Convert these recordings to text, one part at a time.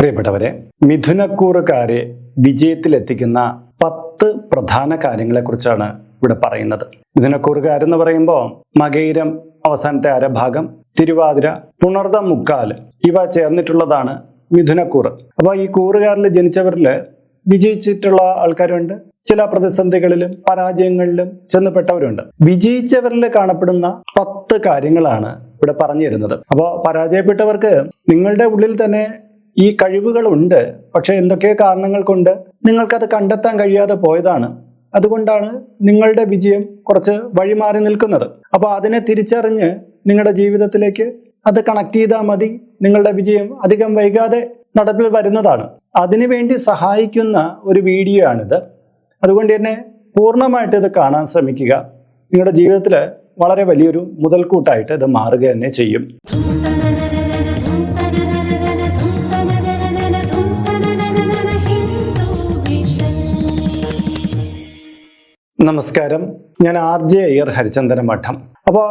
പ്രിയപ്പെട്ടവരെ മിഥുനക്കൂറുകാരെ വിജയത്തിലെത്തിക്കുന്ന പത്ത് പ്രധാന കാര്യങ്ങളെക്കുറിച്ചാണ് ഇവിടെ പറയുന്നത്. മിഥുനക്കൂറുകാരെന്ന് പറയുമ്പോൾ മകയിരം അവസാനത്തെ അരഭാഗം തിരുവാതിര പുണർത മുക്കാൽ ഇവ ചേർന്നിട്ടുള്ളതാണ് മിഥുനക്കൂറ്. അപ്പോൾ ഈ കൂറുകാരിൽ ജനിച്ചവരിൽ വിജയിച്ചിട്ടുള്ള ആൾക്കാരുണ്ട്. ചില പ്രതിസന്ധികളിലും പരാജയങ്ങളിലും ചെന്നപ്പെട്ടവരുണ്ട് വിജയിച്ചവരിൽ കാണപ്പെടുന്ന പത്ത് കാര്യങ്ങളാണ് ഇവിടെ പറഞ്ഞു തരുന്നത് അപ്പോൾ പരാജയപ്പെട്ടവർക്ക് നിങ്ങളുടെ ഉള്ളിൽ തന്നെ ഈ കഴിവുകളുണ്ട്. പക്ഷേ എന്തൊക്കെ കാരണങ്ങൾ കൊണ്ട് നിങ്ങൾക്കത് കണ്ടെത്താൻ കഴിയാതെ പോയതാണ്. അതുകൊണ്ടാണ് നിങ്ങളുടെ വിജയം കുറച്ച് വഴിമാറി നിൽക്കുന്നത്. അപ്പോൾ അതിനെ തിരിച്ചറിഞ്ഞ് നിങ്ങളുടെ ജീവിതത്തിലേക്ക് അത് കണക്ട് ചെയ്താൽ മതി. നിങ്ങളുടെ വിജയം അധികം വൈകാതെ നടപ്പിൽ വരുന്നതാണ്. അതിനുവേണ്ടി സഹായിക്കുന്ന ഒരു വീഡിയോ ആണിത്. അതുകൊണ്ട് തന്നെ പൂർണമായിട്ട് ഇത് കാണാൻ ശ്രമിക്കുക. നിങ്ങളുടെ ജീവിതത്തിൽ വളരെ വലിയൊരു മുതൽക്കൂട്ടായിട്ട് ഇത് മാറുക തന്നെ ചെയ്യും. നമസ്കാരം. ഞാൻ ആർ ജെ അയ്യർ ഹരിചന്ദന മഠം അപ്പോൾ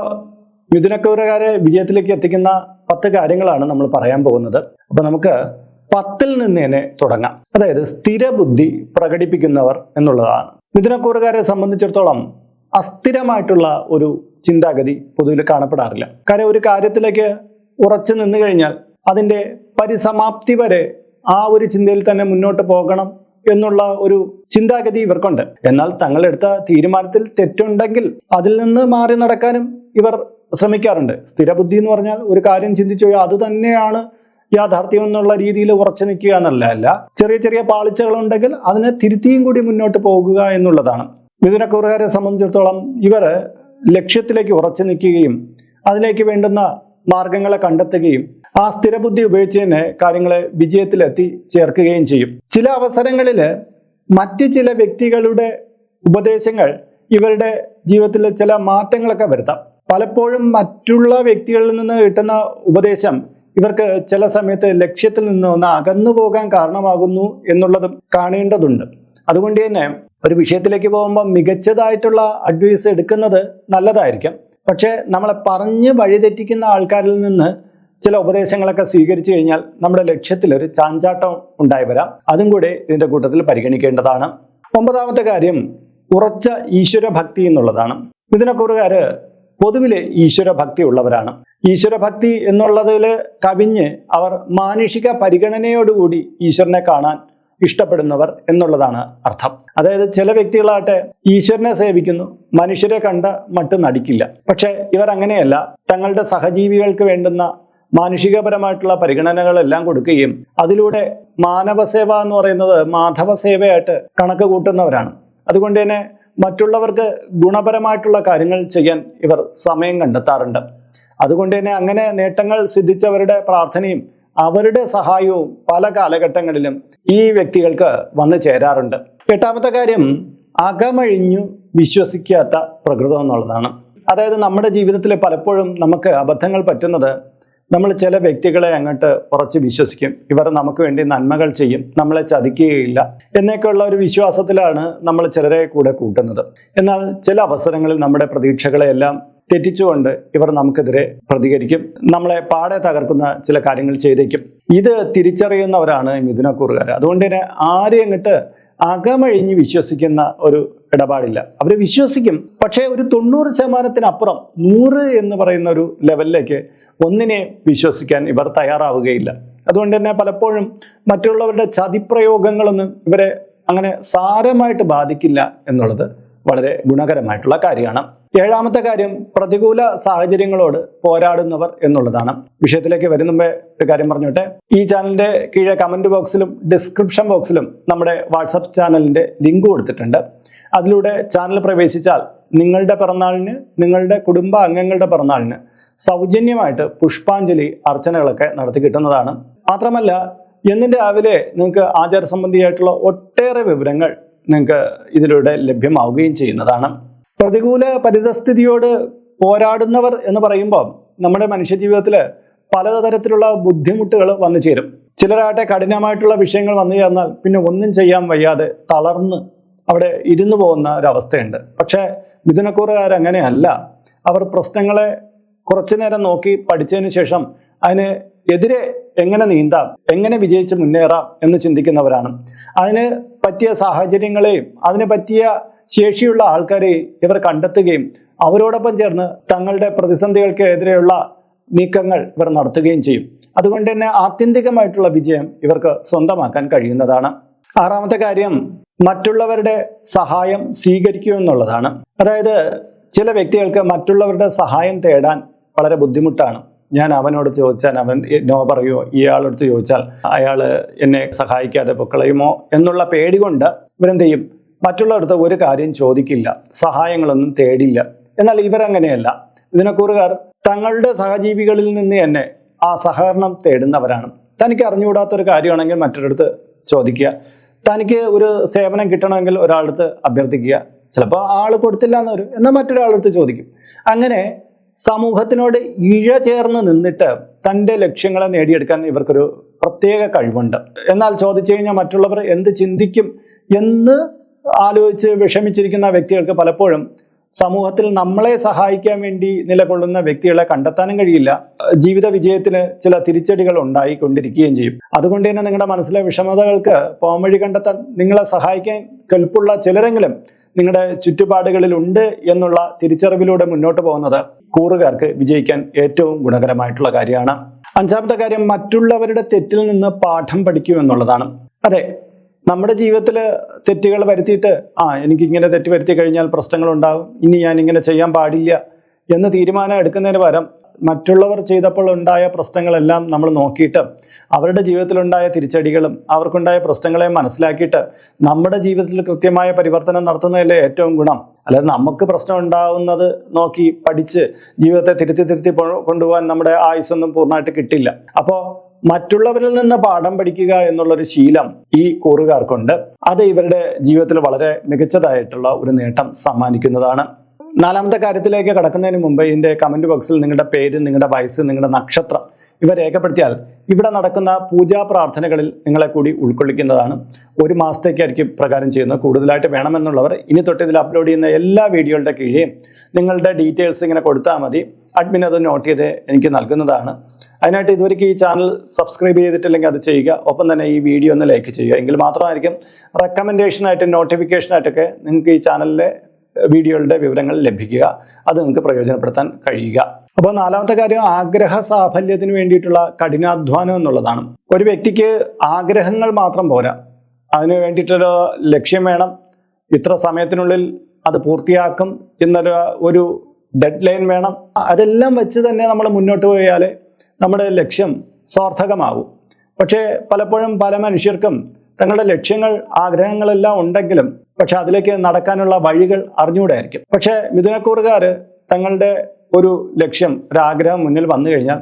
മിഥുനക്കൂറുകാരെ വിജയത്തിലേക്ക് എത്തിക്കുന്ന പത്ത് കാര്യങ്ങളാണ് നമ്മൾ പറയാൻ പോകുന്നത്. അപ്പോൾ നമുക്ക് പത്തിൽ നിന്ന് തന്നെ തുടങ്ങാം. അതായത് സ്ഥിരബുദ്ധി പ്രകടിപ്പിക്കുന്നവർ എന്നുള്ളതാണ്. മിഥുനക്കൂറുകാരെ സംബന്ധിച്ചിടത്തോളം അസ്ഥിരമായിട്ടുള്ള ഒരു ചിന്താഗതി പൊതുവിൽ കാണപ്പെടാറില്ല. കാര്യം ഒരു കാര്യത്തിലേക്ക് ഉറച്ചു നിന്നു കഴിഞ്ഞാൽ അതിന്റെ പരിസമാപ്തി വരെ ആ ഒരു ചിന്തയിൽ തന്നെ മുന്നോട്ട് പോകണം. എന്നുള്ള ഒരു ചിന്താഗതി ഇവർക്കുണ്ട്. എന്നാൽ തങ്ങളെടുത്ത തീരുമാനത്തിൽ തെറ്റുണ്ടെങ്കിൽ അതിൽ നിന്ന് മാറി നടക്കാനും ഇവർ ശ്രമിക്കാറുണ്ട്. സ്ഥിരബുദ്ധി എന്ന് പറഞ്ഞാൽ ഒരു കാര്യം ചിന്തിച്ചു അത് തന്നെയാണ് യാഥാർത്ഥ്യം എന്നുള്ള രീതിയിൽ ഉറച്ചു നിൽക്കുക എന്നല്ല. അല്ല ചെറിയ ചെറിയ പാളിച്ചകൾ ഉണ്ടെങ്കിൽ അതിനെ തിരുത്തിയും കൂടി മുന്നോട്ട് പോകുക എന്നുള്ളതാണ്. മിഥുനക്കൂറുകാരെ സംബന്ധിച്ചിടത്തോളം ഇവർ ലക്ഷ്യത്തിലേക്ക് ഉറച്ചു നിൽക്കുകയും അതിലേക്ക് വേണ്ടുന്ന മാർഗങ്ങളെ കണ്ടെത്തുകയും ആ സ്ഥിരബുദ്ധി ഉപയോഗിച്ച് തന്നെ കാര്യങ്ങളെ വിജയത്തിലെത്തി ചേർക്കുകയും ചെയ്യും. ചില അവസരങ്ങളിൽ മറ്റ് ചില വ്യക്തികളുടെ ഉപദേശങ്ങൾ ഇവരുടെ ജീവിതത്തിലെ ചില മാറ്റങ്ങളൊക്കെ വരുത്താം. പലപ്പോഴും മറ്റുള്ള വ്യക്തികളിൽ നിന്ന് കിട്ടുന്ന ഉപദേശം ഇവർക്ക് ചില സമയത്ത് ലക്ഷ്യത്തിൽ നിന്ന് ഒന്ന് അകന്നു പോകാൻ കാരണമാകുന്നു എന്നുള്ളതും കാണേണ്ടതുണ്ട്. അതുകൊണ്ട് തന്നെ ഒരു വിഷയത്തിലേക്ക് പോകുമ്പോൾ മികച്ചതായിട്ടുള്ള അഡ്വൈസ് എടുക്കുന്നത് നല്ലതായിരിക്കും. പക്ഷേ നമ്മളെ പറഞ്ഞ് വഴിതെറ്റിക്കുന്ന ആൾക്കാരിൽ നിന്ന് ചില ഉപദേശങ്ങളൊക്കെ സ്വീകരിച്ചു കഴിഞ്ഞാൽ നമ്മുടെ ലക്ഷ്യത്തിൽ ഒരു ചാഞ്ചാട്ടം ഉണ്ടായി വരാം. അതും കൂടെ ഇതിന്റെ കൂട്ടത്തിൽ പരിഗണിക്കേണ്ടതാണ്. ഒമ്പതാമത്തെ കാര്യം ഉറച്ച ഈശ്വര ഭക്തി എന്നുള്ളതാണ് ഇതിനെക്കുറുകാര് പൊതുവിലെ ഈശ്വരഭക്തി ഉള്ളവരാണ്. ഈശ്വര ഭക്തി എന്നുള്ളതിൽ കവിഞ്ഞ് അവർ മാനുഷിക പരിഗണനയോടുകൂടി ഈശ്വരനെ കാണാൻ ഇഷ്ടപ്പെടുന്നവർ എന്നുള്ളതാണ് അർത്ഥം. അതായത് ചില വ്യക്തികളാട്ടെ ഈശ്വരനെ സേവിക്കുന്നു മനുഷ്യരെ കണ്ട മട്ട് നടിക്കില്ല. പക്ഷെ ഇവർ അങ്ങനെയല്ല തങ്ങളുടെ സഹജീവികൾക്ക് വേണ്ടുന്ന മാനുഷികപരമായിട്ടുള്ള പരിഗണനകളെല്ലാം കൊടുക്കുകയും അതിലൂടെ മാനവസേവ എന്ന് പറയുന്നത് മാധവ സേവയായിട്ട് കണക്ക് കൂട്ടുന്നവരാണ്. അതുകൊണ്ട് തന്നെ മറ്റുള്ളവർക്ക് ഗുണപരമായിട്ടുള്ള കാര്യങ്ങൾ ചെയ്യാൻ ഇവർ സമയം കണ്ടെത്താറുണ്ട്. അതുകൊണ്ട് തന്നെ അങ്ങനെ നേട്ടങ്ങൾ സിദ്ധിച്ചവരുടെ പ്രാർത്ഥനയും അവരുടെ സഹായവും പല കാലഘട്ടങ്ങളിലും ഈ വ്യക്തികൾക്ക് വന്നു ചേരാറുണ്ട്. എട്ടാമത്തെ കാര്യം അകമഴിഞ്ഞു വിശ്വസിക്കാത്ത പ്രകൃതം എന്നുള്ളതാണ്. അതായത് നമ്മുടെ ജീവിതത്തിൽ പലപ്പോഴും നമുക്ക് അബദ്ധങ്ങൾ പറ്റുന്നത് നമ്മൾ ചില വ്യക്തികളെ അങ്ങോട്ട് ഉറച്ച് വിശ്വസിക്കും. ഇവർ നമുക്ക് വേണ്ടി നന്മകൾ ചെയ്യും. നമ്മളെ ചതിക്കുകയില്ല. എന്നൊക്കെയുള്ള ഒരു വിശ്വാസത്തിലാണ് നമ്മൾ ചിലരെ കൂടെ കൂട്ടുന്നത്. എന്നാൽ ചില അവസരങ്ങളിൽ നമ്മുടെ പ്രതീക്ഷകളെയെല്ലാം തെറ്റിച്ചുകൊണ്ട് ഇവർ നമുക്കെതിരെ പ്രതികരിക്കും. നമ്മളെ പാടെ തകർക്കുന്ന ചില കാര്യങ്ങൾ ചെയ്തേക്കും. ഇത് തിരിച്ചറിയുന്നവരാണ് മിഥുനക്കൂറുകാർ അതുകൊണ്ട് തന്നെ ആരെയും അങ്ങോട്ട് അകമഴിഞ്ഞ് വിശ്വസിക്കുന്ന ഒരു ഇടപാടില്ല. അവർ വിശ്വസിക്കും. പക്ഷേ ഒരു തൊണ്ണൂറ് ശതമാനത്തിനപ്പുറം നൂറ് എന്ന് പറയുന്ന ഒരു ലെവലിലേക്ക് ഒന്നിനെ വിശ്വസിക്കാൻ ഇവർ തയ്യാറാവുകയില്ല. അതുകൊണ്ട് തന്നെ പലപ്പോഴും മറ്റുള്ളവരുടെ ചതിപ്രയോഗങ്ങളൊന്നും ഇവരെ അങ്ങനെ സാരമായിട്ട് ബാധിക്കില്ല എന്നുള്ളത് വളരെ ഗുണകരമായിട്ടുള്ള കാര്യമാണ്. ഏഴാമത്തെ കാര്യം പ്രതികൂല സാഹചര്യങ്ങളോട് പോരാടുന്നവർ എന്നുള്ളതാണ്. വിഷയത്തിലേക്ക് വരുന്ന ഒരു കാര്യം പറഞ്ഞോട്ടെ. ഈ ചാനലിന്റെ കീഴെ കമന്റ് ബോക്സിലും ഡിസ്ക്രിപ്ഷൻ ബോക്സിലും നമ്മുടെ വാട്സപ്പ് ചാനലിന്റെ ലിങ്ക് കൊടുത്തിട്ടുണ്ട്. അതിലൂടെ ചാനൽ പ്രവേശിച്ചാൽ നിങ്ങളുടെ പിറന്നാളിന് നിങ്ങളുടെ കുടുംബ അംഗങ്ങളുടെ പിറന്നാളിന് സൗജന്യമായിട്ട് പുഷ്പാഞ്ജലി അർച്ചനകളൊക്കെ നടത്തി കിട്ടുന്നതാണ്. മാത്രമല്ല എന്നും രാവിലെ നിങ്ങൾക്ക് ആചാര സംബന്ധിയായിട്ടുള്ള ഒട്ടേറെ വിവരങ്ങൾ നിങ്ങൾക്ക് ഇതിലൂടെ ലഭ്യമാവുകയും ചെയ്യുന്നതാണ്. പ്രതികൂല പരിതസ്ഥിതിയോട് പോരാടുന്നവർ എന്ന് പറയുമ്പോൾ നമ്മുടെ മനുഷ്യജീവിതത്തിൽ പലതരത്തിലുള്ള ബുദ്ധിമുട്ടുകൾ വന്നു ചേരും. ചിലരാകട്ടെ കഠിനമായിട്ടുള്ള വിഷയങ്ങൾ വന്നു ചേർന്നാൽ പിന്നെ ഒന്നും ചെയ്യാൻ വയ്യാതെ തളർന്ന് അവിടെ ഇരുന്നു പോകുന്ന ഒരവസ്ഥയുണ്ട്. പക്ഷേ മിഥുനക്കൂറുകാരങ്ങനെയല്ല. അവർ പ്രശ്നങ്ങളെ കുറച്ചു നേരം നോക്കി പഠിച്ചതിന് ശേഷം അതിന് എതിരെ എങ്ങനെ നീന്താം എങ്ങനെ വിജയിച്ച് മുന്നേറാം എന്ന് ചിന്തിക്കുന്നവരാണ്. അതിന് പറ്റിയ സാഹചര്യങ്ങളെയും അതിന് പറ്റിയ ശേഷിയുള്ള ആൾക്കാരെ ഇവർ കണ്ടെത്തുകയും അവരോടൊപ്പം ചേർന്ന് തങ്ങളുടെ പ്രതിസന്ധികൾക്ക് എതിരെയുള്ള നീക്കങ്ങൾ ഇവർ നടത്തുകയും ചെയ്യും. അതുകൊണ്ട് തന്നെ ആത്യന്തികമായിട്ടുള്ള വിജയം ഇവർക്ക് സ്വന്തമാക്കാൻ കഴിയുന്നതാണ്. ആറാമത്തെ കാര്യം മറ്റുള്ളവരുടെ സഹായം സ്വീകരിക്കുക എന്നുള്ളതാണ്. അതായത് ചില വ്യക്തികൾക്ക് മറ്റുള്ളവരുടെ സഹായം തേടാൻ വളരെ ബുദ്ധിമുട്ടാണ്. ഞാൻ അവനോട് ചോദിച്ചാൽ അവൻ നോ പറയുമോ ഇയാളോട് ചോദിച്ചാൽ അയാൾ എന്നെ സഹായിക്കാതെ പൊക്കളയുമോ എന്നുള്ള പേടി കൊണ്ട് ഇവരെന്ത് ചെയ്യും മറ്റുള്ളവരുടെ ഒരു കാര്യം ചോദിക്കില്ല. സഹായങ്ങളൊന്നും തേടില്ല. എന്നാൽ ഇവരങ്ങനെയല്ല. ഇതിനെക്കുറുകാർ തങ്ങളുടെ സഹജീവികളിൽ നിന്ന് തന്നെ ആ സഹകരണം തേടുന്നവരാണ്. തനിക്ക് അറിഞ്ഞുകൂടാത്തൊരു കാര്യമാണെങ്കിൽ മറ്റൊരിടത്ത് ചോദിക്കുക. തനിക്ക് ഒരു സേവനം കിട്ടണമെങ്കിൽ ഒരാളടുത്ത് അഭ്യർത്ഥിക്കുക. ചിലപ്പോൾ ആൾ കൊടുത്തില്ല എന്നൊരു എന്നാൽ മറ്റൊരാളടുത്ത് ചോദിക്കും. അങ്ങനെ സമൂഹത്തിനോട് ഇഴ ചേർന്ന് നിന്നിട്ട് തന്റെ ലക്ഷ്യങ്ങളെ നേടിയെടുക്കാൻ ഇവർക്കൊരു പ്രത്യേക കഴിവുണ്ട്. എന്നാൽ ചോദിച്ചു കഴിഞ്ഞാൽ മറ്റുള്ളവർ എന്ത് ചിന്തിക്കും എന്ന് ആലോചിച്ച് വിഷമിച്ചിരിക്കുന്ന വ്യക്തികൾക്ക് പലപ്പോഴും സമൂഹത്തിൽ നമ്മളെ സഹായിക്കാൻ വേണ്ടി നിലകൊള്ളുന്ന വ്യക്തികളെ കണ്ടെത്താനും കഴിയില്ല. ജീവിത വിജയത്തിന് ചില തിരിച്ചടികൾ ഉണ്ടായിക്കൊണ്ടിരിക്കുകയും ചെയ്യും. അതുകൊണ്ട് തന്നെ നിങ്ങളുടെ മനസ്സിലെ വിഷമതകൾക്ക് പോംവഴി കണ്ടെത്താൻ നിങ്ങളെ സഹായിക്കാൻ കെൽപ്പുള്ള ചിലരെങ്കിലും നിങ്ങളുടെ ചുറ്റുപാടുകളിൽ ഉണ്ട് എന്നുള്ള തിരിച്ചറിവിലൂടെ മുന്നോട്ട് പോകുന്നത് കൂറുകാർക്ക് വിജയിക്കാൻ ഏറ്റവും ഗുണകരമായിട്ടുള്ള കാര്യമാണ്. അഞ്ചാമത്തെ കാര്യം മറ്റുള്ളവരുടെ തെറ്റിൽ നിന്ന് പാഠം പഠിക്കൂ എന്നുള്ളതാണ്. അതെ നമ്മുടെ ജീവിതത്തിൽ തെറ്റുകൾ വരുത്തിയിട്ട് ആ എനിക്ക് ഇങ്ങനെ തെറ്റ് വരുത്തി കഴിഞ്ഞാൽ പ്രശ്നങ്ങൾ ഉണ്ടാകും ഇനി ഞാൻ ഇങ്ങനെ ചെയ്യാൻ പാടില്ല എന്ന് തീരുമാനം എടുക്കുന്നതിന് പകരം മറ്റുള്ളവർ ചെയ്തപ്പോൾ ഉണ്ടായ പ്രശ്നങ്ങളെല്ലാം നമ്മൾ നോക്കിയിട്ട് അവരുടെ ജീവിതത്തിലുണ്ടായ തിരിച്ചടികളും അവർക്കുണ്ടായ പ്രശ്നങ്ങളെ മനസ്സിലാക്കിയിട്ട് നമ്മുടെ ജീവിതത്തിൽ കൃത്യമായ പരിവർത്തനം നടത്തുന്നതല്ലേ ഏറ്റവും ഗുണം. അല്ലാതെ നമുക്ക് പ്രശ്നം ഉണ്ടാവുന്നത് നോക്കി പഠിച്ച് ജീവിതത്തെ തിരുത്തി തിരുത്തി കൊണ്ടുപോകാൻ നമ്മുടെ ആയുസൊന്നും പൂർണമായിട്ട് കിട്ടില്ല. അപ്പോൾ മറ്റുള്ളവരിൽ നിന്ന് പാഠം പഠിക്കുക എന്നുള്ളൊരു ശീലം ഈ കൂറുകാർക്കുണ്ട്. അത് ഇവരുടെ ജീവിതത്തിൽ വളരെ മികച്ചതായിട്ടുള്ള ഒരു നേട്ടം സമ്മാനിക്കുന്നതാണ്. നാലാമത്തെ കാര്യത്തിലേക്ക് കടക്കുന്നതിന് മുമ്പ് ഇതിന്റെ കമന്റ് ബോക്സിൽ നിങ്ങളുടെ പേര് നിങ്ങളുടെ വയസ്സ് നിങ്ങളുടെ നക്ഷത്രം ഇവ രേഖപ്പെടുത്തിയാൽ ഇവിടെ നടക്കുന്ന പൂജാ പ്രാർത്ഥനകളിൽ നിങ്ങളെ കൂടി ഉൾക്കൊള്ളിക്കുന്നതാണ്. ഒരു മാസത്തേക്കായിരിക്കും പ്രകാരം ചെയ്യുന്നത്. കൂടുതലായിട്ട് വേണമെന്നുള്ളവർ ഇനി തൊട്ട് ഇതിൽ അപ്ലോഡ് ചെയ്യുന്ന എല്ലാ വീഡിയോകളുടെ കീഴേയും നിങ്ങളുടെ ഡീറ്റെയിൽസ് ഇങ്ങനെ കൊടുത്താൽ മതി. അഡ്മിൻ അത് നോട്ട് ചെയ്ത് എനിക്ക് നൽകുന്നതാണ്. അതിനായിട്ട് ഇതുവരെയ്ക്ക് ഈ ചാനൽ സബ്സ്ക്രൈബ് ചെയ്തിട്ടില്ലെങ്കിൽ അത് ചെയ്യുക. ഒപ്പം തന്നെ ഈ വീഡിയോ ഒന്ന് ലൈക്ക് ചെയ്യുക. എങ്കിൽ മാത്രമായിരിക്കും റെക്കമെൻഡേഷനായിട്ട് നോട്ടിഫിക്കേഷനായിട്ടൊക്കെ നിങ്ങൾക്ക് ഈ ചാനലിലെ വീഡിയോകളുടെ വിവരങ്ങൾ ലഭിക്കുക അത് നിങ്ങൾക്ക് പ്രയോജനപ്പെടുത്താൻ കഴിയുക. അപ്പോൾ നാലാമത്തെ കാര്യം ആഗ്രഹ സാഫല്യത്തിന് വേണ്ടിയിട്ടുള്ള കഠിനാധ്വാനം എന്നുള്ളതാണ്. ഒരു വ്യക്തിക്ക് ആഗ്രഹങ്ങൾ മാത്രം പോരാ. അതിന് വേണ്ടിയിട്ടൊരു ലക്ഷ്യം വേണം. ഇത്ര സമയത്തിനുള്ളിൽ അത് പൂർത്തിയാക്കും എന്നൊരു ഒരു ഡെഡ് ലൈൻ വേണം. അതെല്ലാം വെച്ച് തന്നെ നമ്മൾ മുന്നോട്ട് പോയാൽ നമ്മുടെ ലക്ഷ്യം സാർത്ഥകമാകും പക്ഷേ പലപ്പോഴും പല മനുഷ്യർക്കും തങ്ങളുടെ ലക്ഷ്യങ്ങൾ ആഗ്രഹങ്ങളെല്ലാം ഉണ്ടെങ്കിലും പക്ഷെ അതിലേക്ക് നടക്കാനുള്ള വഴികൾ അറിഞ്ഞുകൂടായിരിക്കും. പക്ഷെ മിഥുനക്കൂറുകാർ തങ്ങളുടെ ഒരു ലക്ഷ്യം ഒരാഗ്രഹം മുന്നിൽ വന്നു കഴിഞ്ഞാൽ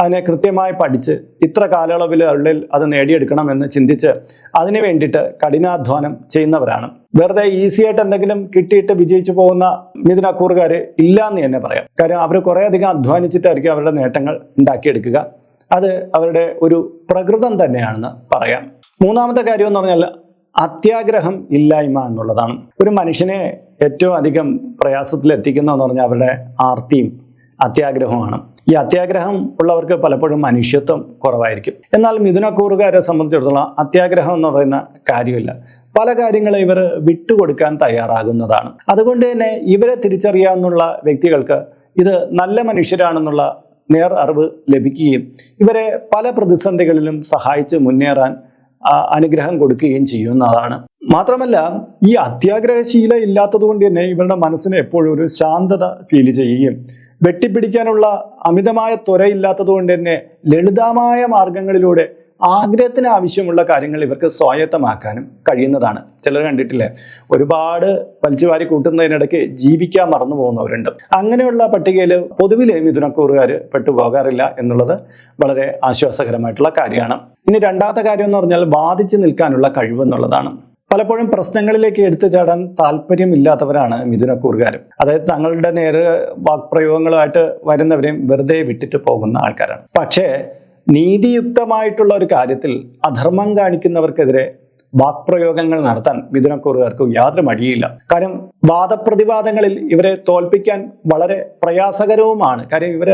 അതിനെ കൃത്യമായി പഠിച്ച് ഇത്ര കാലയളവിലുള്ളിൽ അത് നേടിയെടുക്കണമെന്ന് ചിന്തിച്ച് അതിനു വേണ്ടിയിട്ട് കഠിനാധ്വാനം ചെയ്യുന്നവരാണ്. വെറുതെ ഈസി ആയിട്ട് എന്തെങ്കിലും കിട്ടിയിട്ട് വിജയിച്ചു പോകുന്ന മിഥുനക്കൂറുകാർ ഇല്ല എന്ന് തന്നെ പറയാം. കാര്യം അവർ കുറേയധികം അധ്വാനിച്ചിട്ടായിരിക്കും അവരുടെ നേട്ടങ്ങൾ ഉണ്ടാക്കിയെടുക്കുക. അത് അവരുടെ ഒരു പ്രകൃതം തന്നെയാണെന്ന് പറയാം. മൂന്നാമത്തെ കാര്യം എന്ന് പറഞ്ഞാൽ അത്യാഗ്രഹം ഇല്ലായ്മ എന്നുള്ളതാണ്. ഒരു മനുഷ്യനെ ഏറ്റവും അധികം പ്രയാസത്തിൽ എത്തിക്കുന്നതെന്ന് പറഞ്ഞാൽ അവരുടെ ആർത്തിയും അത്യാഗ്രഹവുമാണ്. ഈ അത്യാഗ്രഹം ഉള്ളവർക്ക് പലപ്പോഴും മനുഷ്യത്വം കുറവായിരിക്കും. എന്നാൽ മിഥുനക്കൂറുകാരെ സംബന്ധിച്ചിടത്തോളം അത്യാഗ്രഹം എന്ന് പറയുന്ന കാര്യമില്ല. പല കാര്യങ്ങളും ഇവർ വിട്ടുകൊടുക്കാൻ തയ്യാറാകുന്നതാണ്. അതുകൊണ്ട് തന്നെ ഇവരെ തിരിച്ചറിയാവുന്ന വ്യക്തികൾക്ക് ഇത് നല്ല മനുഷ്യരാണെന്നുള്ള നേർ അറിവ് ലഭിക്കുകയും ഇവരെ പല പ്രതിസന്ധികളിലും സഹായിച്ച് മുന്നേറാൻ അനുഗ്രഹം കൊടുക്കുകയും ചെയ്യുന്നതാണ്. മാത്രമല്ല ഈ അത്യാഗ്രഹശീല ഇല്ലാത്തത് കൊണ്ട് തന്നെ ഇവരുടെ മനസ്സിന് എപ്പോഴും ഒരു ശാന്തത ഫീൽ ചെയ്യുകയും വെട്ടിപ്പിടിക്കാനുള്ള അമിതമായ ത്വരയില്ലാത്തത് കൊണ്ട് തന്നെ ലളിതമായ മാർഗങ്ങളിലൂടെ ആഗ്രഹത്തിന് ആവശ്യമുള്ള കാര്യങ്ങൾ ഇവർക്ക് സ്വായത്തമാക്കാനും കഴിയുന്നതാണ്. ചിലർ കണ്ടിട്ടില്ലേ? ഒരുപാട് വലിച്ചുവാരി കൂട്ടുന്നതിനിടയ്ക്ക് ജീവിക്കാൻ മറന്നു പോകുന്നവരുണ്ട്. അങ്ങനെയുള്ള പട്ടികയിൽ പൊതുവിലെ മിഥുനക്കൂറുകാർ പെട്ടുപോകാറില്ല എന്നുള്ളത് വളരെ ആശ്വാസകരമായിട്ടുള്ള കാര്യമാണ്. ഇനി രണ്ടാമത്തെ കാര്യം എന്ന് പറഞ്ഞാൽ ബാധിച്ചു നിൽക്കാനുള്ള കഴിവ് എന്നുള്ളതാണ്. പലപ്പോഴും പ്രശ്നങ്ങളിലേക്ക് എടുത്തു ചാടാൻ താല്പര്യമില്ലാത്തവരാണ് മിഥുനക്കൂറുകാർ. അതായത് തങ്ങളുടെ നേരെ വാക്പ്രയോഗങ്ങളുമായിട്ട് വരുന്നവരെയും വെറുതെ വിട്ടിട്ട് പോകുന്ന ആൾക്കാരാണ്. പക്ഷേ നീതിയുക്തമായിട്ടുള്ള ഒരു കാര്യത്തിൽ അധർമ്മം കാണിക്കുന്നവർക്കെതിരെ വാക്പ്രയോഗങ്ങൾ നടത്താൻ മിഥുനക്കൂറുകാർക്ക് യാതൊരു മടിയില്ല. കാരണം വാദപ്രതിവാദങ്ങളിൽ ഇവരെ തോൽപ്പിക്കാൻ വളരെ പ്രയാസകരവുമാണ്. കാര്യം ഇവർ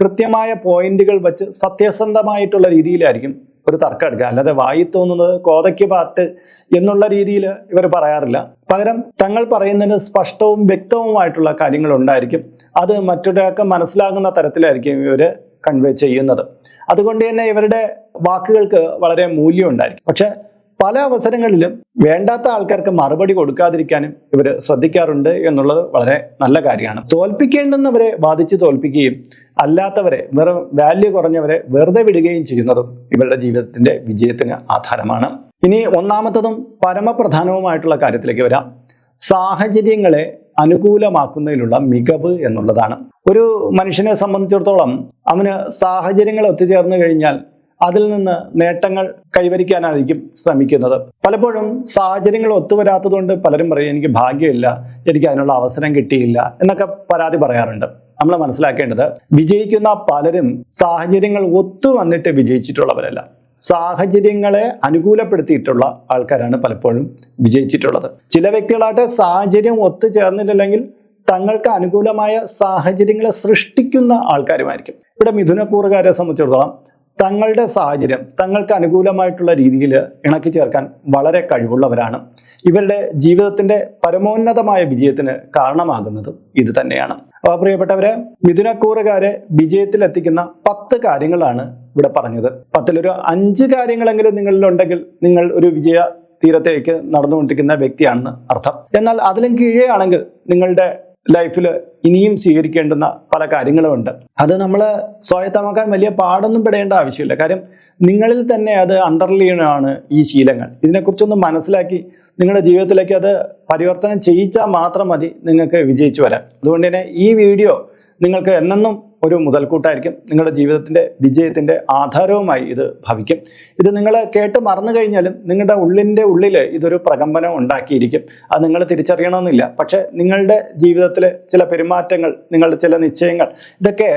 കൃത്യമായ പോയിന്റുകൾ വെച്ച് സത്യസന്ധമായിട്ടുള്ള രീതിയിലായിരിക്കും ഒരു തർക്കം എടുക്കുക. അല്ലാതെ വായി തോന്നുന്നത് കോതയ്ക്ക് പാട്ട് എന്നുള്ള രീതിയിൽ ഇവർ പറയാറില്ല. പകരം തങ്ങൾ പറയുന്നതിന് സ്പഷ്ടവും വ്യക്തവുമായിട്ടുള്ള കാര്യങ്ങൾ ഉണ്ടായിരിക്കും. അത് മറ്റൊരാൾക്ക് മനസ്സിലാകുന്ന തരത്തിലായിരിക്കും ഇവർ കൺവേ ചെയ്യുന്നത്. അതുകൊണ്ട് തന്നെ ഇവരുടെ വാക്കുകൾക്ക് വളരെ മൂല്യം ഉണ്ടായിരിക്കും. പക്ഷെ പല അവസരങ്ങളിലും വേണ്ടാത്ത ആൾക്കാർക്ക് മറുപടി കൊടുക്കാതിരിക്കാനും ഇവർ ശ്രദ്ധിക്കാറുണ്ട് എന്നുള്ളത് വളരെ നല്ല കാര്യമാണ്. തോൽപ്പിക്കേണ്ടുന്നവരെ ബാധിച്ച് തോൽപ്പിക്കുകയും അല്ലാത്തവരെ വെറും വാല്യൂ കുറഞ്ഞവരെ വെറുതെ വിടുകയും ചെയ്യുന്നതും ഇവരുടെ ജീവിതത്തിന്റെ വിജയത്തിന് ആധാരമാണ്. ഇനി ഒന്നാമത്തതും പരമപ്രധാനവുമായിട്ടുള്ള കാര്യത്തിലേക്ക് വരാം. സാഹചര്യങ്ങളെ അനുകൂലമാക്കുന്നതിലുള്ള മികവ് എന്നുള്ളതാണ്. ഒരു മനുഷ്യനെ സംബന്ധിച്ചിടത്തോളം അവന് സാഹചര്യങ്ങൾ ഒത്തുചേർന്ന് കഴിഞ്ഞാൽ അതിൽ നിന്ന് നേട്ടങ്ങൾ കൈവരിക്കാനായിരിക്കും ശ്രമിക്കുന്നത്. പലപ്പോഴും സാഹചര്യങ്ങൾ ഒത്തുവരാത്തതുകൊണ്ട് പലരും പറയും എനിക്ക് ഭാഗ്യമില്ല എനിക്ക് അതിനുള്ള അവസരം കിട്ടിയില്ല എന്നൊക്കെ പരാതി പറയാറുണ്ട്. നമ്മൾ മനസ്സിലാക്കേണ്ടത് വിജയിക്കുന്ന പലരും സാഹചര്യങ്ങൾ ഒത്തു വന്നിട്ട് വിജയിച്ചിട്ടുള്ളവരല്ല. സാഹചര്യങ്ങളെ അനുകൂലപ്പെടുത്തിയിട്ടുള്ള ആൾക്കാരാണ് പലപ്പോഴും വിജയിച്ചിട്ടുള്ളത്. ചില വ്യക്തികളായിട്ട് സാഹചര്യം ഒത്തുചേർന്നിട്ടില്ലെങ്കിൽ തങ്ങൾക്ക് അനുകൂലമായ സാഹചര്യങ്ങളെ സൃഷ്ടിക്കുന്ന ആൾക്കാരുമായിരിക്കും. ഇവിടെ മിഥുനക്കൂറുകാരെ സംബന്ധിച്ചിടത്തോളം തങ്ങളുടെ സാഹചര്യം തങ്ങൾക്ക് അനുകൂലമായിട്ടുള്ള രീതിയിൽ ഇണക്കി ചേർക്കാൻ വളരെ കഴിവുള്ളവരാണ്. ഇവരുടെ ജീവിതത്തിന്റെ പരമോന്നതമായ വിജയത്തിന് കാരണമാകുന്നതും ഇത് തന്നെയാണ്. പ്രിയപ്പെട്ടവരെ മിഥുനക്കൂറുകാരെ വിജയത്തിലെത്തിക്കുന്ന പത്ത് കാര്യങ്ങളാണ് ഇവിടെ പറഞ്ഞത്. പത്തിലൊരു അഞ്ച് കാര്യങ്ങളെങ്കിലും നിങ്ങളിലുണ്ടെങ്കിൽ നിങ്ങൾ ഒരു വിജയ തീരത്തേക്ക് നടന്നുകൊണ്ടിരിക്കുന്ന വ്യക്തിയാണെന്ന് അർത്ഥം. എന്നാൽ അതിലും കീഴെയാണെങ്കിൽ നിങ്ങളുടെ ലൈഫിൽ ഇനിയും സ്വീകരിക്കേണ്ടുന്ന പല കാര്യങ്ങളുമുണ്ട്. അത് നമ്മൾ സ്വായത്തമാക്കാൻ വലിയ പാടൊന്നും പെടേണ്ട ആവശ്യമില്ല. കാര്യം നിങ്ങളിൽ തന്നെ അത് അന്തർലീനമാണ് ഈ ശീലങ്ങൾ. ഇതിനെക്കുറിച്ചൊന്ന് മനസ്സിലാക്കി നിങ്ങളുടെ ജീവിതത്തിലേക്ക് അത് പരിവർത്തനം ചെയ്യിച്ചാൽ മാത്രം മതി നിങ്ങൾക്ക് വിജയിച്ചു വരാം അതുകൊണ്ട് തന്നെ ഈ വീഡിയോ നിങ്ങൾക്ക് എന്നെന്നും ഒരു മുതൽക്കൂട്ടായിരിക്കും. നിങ്ങളുടെ ജീവിതത്തിന്റെ വിജയത്തിന്റെ ആധാരവുമായി ഇത് ഭവിക്കും. ഇത് നിങ്ങൾ കേട്ട് മറന്നു കഴിഞ്ഞാലും നിങ്ങളുടെ ഉള്ളിന്റെ ഉള്ളിൽ ഇതൊരു പ്രകമ്പനം ഉണ്ടാക്കിയിരിക്കും. അത് നിങ്ങൾ തിരിച്ചറിയണമെന്നില്ല. പക്ഷേ നിങ്ങളുടെ ജീവിതത്തിലെ ചില പെരുമാറ്റങ്ങൾ നിങ്ങളുടെ ചില നിശ്ചയങ്ങൾ ഇതൊക്കെ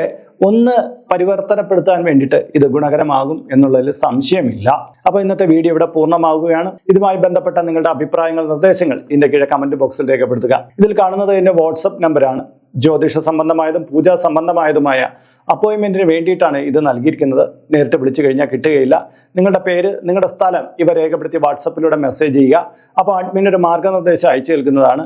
ഒന്ന് പരിവർത്തനപ്പെടുത്താൻ വേണ്ടിയിട്ട് ഇത് ഗുണകരമാകും എന്നുള്ളതിൽ സംശയമില്ല. അപ്പോൾ ഇന്നത്തെ വീഡിയോ ഇവിടെ പൂർണമാവുകയാണ്. ഇതുമായി ബന്ധപ്പെട്ട നിങ്ങളുടെ അഭിപ്രായങ്ങൾ നിർദ്ദേശങ്ങൾ ഇതിന്റെ കീഴെ കമന്റ് ബോക്സിൽ രേഖപ്പെടുത്തുക. ഇതിൽ കാണുന്നത് എന്റെ വാട്സപ്പ് നമ്പറാണ്. ജ്യോതിഷ സംബന്ധമായതും പൂജാ സംബന്ധമായതുമായ അപ്പോയിൻമെന്റിന് വേണ്ടിയിട്ടാണ് ഇത് നൽകിയിരിക്കുന്നത്. നേരിട്ട് വിളിച്ചു കഴിഞ്ഞാൽ കിട്ടുകയില്ല. നിങ്ങളുടെ പേര് നിങ്ങളുടെ സ്ഥലം ഇവ രേഖപ്പെടുത്തി വാട്സപ്പിലൂടെ മെസ്സേജ് ചെയ്യുക. അപ്പോൾ അഡ്മിൻ ഒരു മാർഗനിർദ്ദേശം അയച്ചു നൽകുന്നതാണ്.